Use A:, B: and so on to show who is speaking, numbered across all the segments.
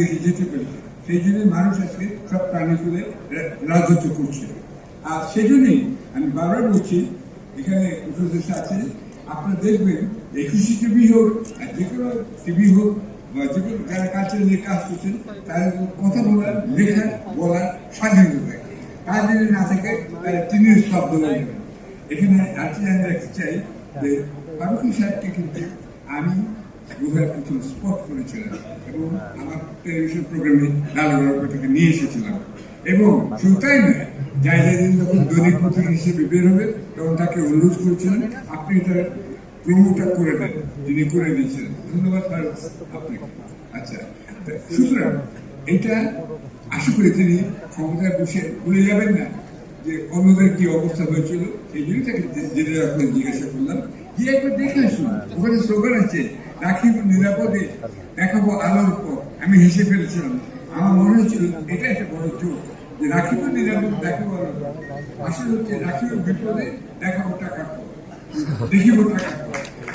A: রেখে যেতে পেরেছে। সেই জন্য মানুষ আজকে সব প্রাণী রাজত্ব করছে। আর সেই জন্যই আমি বারবার বলছি, এখানে উপদেশ আছে আপনারা দেখবেন একুশে টিভি হোক, আর যে কোনো টিভি হোক, বা যে কোনো যারা কালচার নিয়ে কাজ করছেন, তাদের কথা বলার, লেখার, বলার স্বাধীনতা থাকে। কাজ যদি না থাকে তিনি স্তব্ধ হয়ে যাবেন। এখানে আজকে আমি রাখতে চাই, যে ফারুকি সাহেবকে কিন্তু আমি বোধহয় প্রথম স্পট করেছিলাম এবং আমার টেলিভিশন প্রোগ্রামে লালু থেকে নিয়ে এসেছিলাম এবং শুধু তাই নয় যাই যাই দিন যখন দৈনিক পত্রিকা হিসেবে বের হবে তখন তাকে অনুরোধ করেছিলেন আপনি এটা প্রমোটটা করে দেন তিনি করে দিয়েছিলেন ধন্যবাদ আপনাকে আচ্ছা সুতরাং এটা আশা করি তিনি ক্ষমতায় বসে ভুলে যাবেন না যে অন্যদের কি অবস্থা হয়েছিল সেই জন্য তাকে যেটা জিজ্ঞাসা করলাম একবার দেখে আসুন। ওখানে স্লোগান আছে রাখিব নিরাপদে, দেখাবো আলোর পর আমি হেসে ফেলেছিলাম। আমার মনে হচ্ছিল এটা একটা বড় জোর যে রাখিব নিরাপদ, দেখাবো আলোর পর আসলে হচ্ছে রাখিব বিপদে, দেখাবো টাকা দেখিব টাকা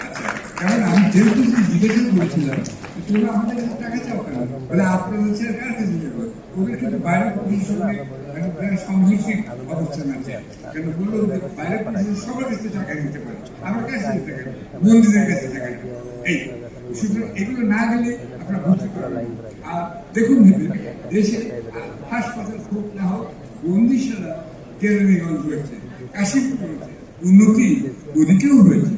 A: আচ্ছা কারণ আমি যেহেতু জিজ্ঞাসা করেছিলাম তোমরা আমাদের কাছে টাকা চাও কেন? বলে আপনাদের ছেলে কার কাছে যাবে ওদের কিন্তু বাইরে পুলিশের সঙ্গে সংঘর্ষিক অবস্থান আছে। কেন বলল বাইরে পুলিশ সবার কাছে টাকা নিতে পারে। আমার বন্দীদের কাছে পারে। এই, সুতরাং এগুলো না গেলে আপনারা বুঝতে পারবেন আর দেখুন, দেশে হাসপাতাল খুব না হোক, বন্দিশালা কেরানীগঞ্জ উন্নতি ওদিকেও হয়েছে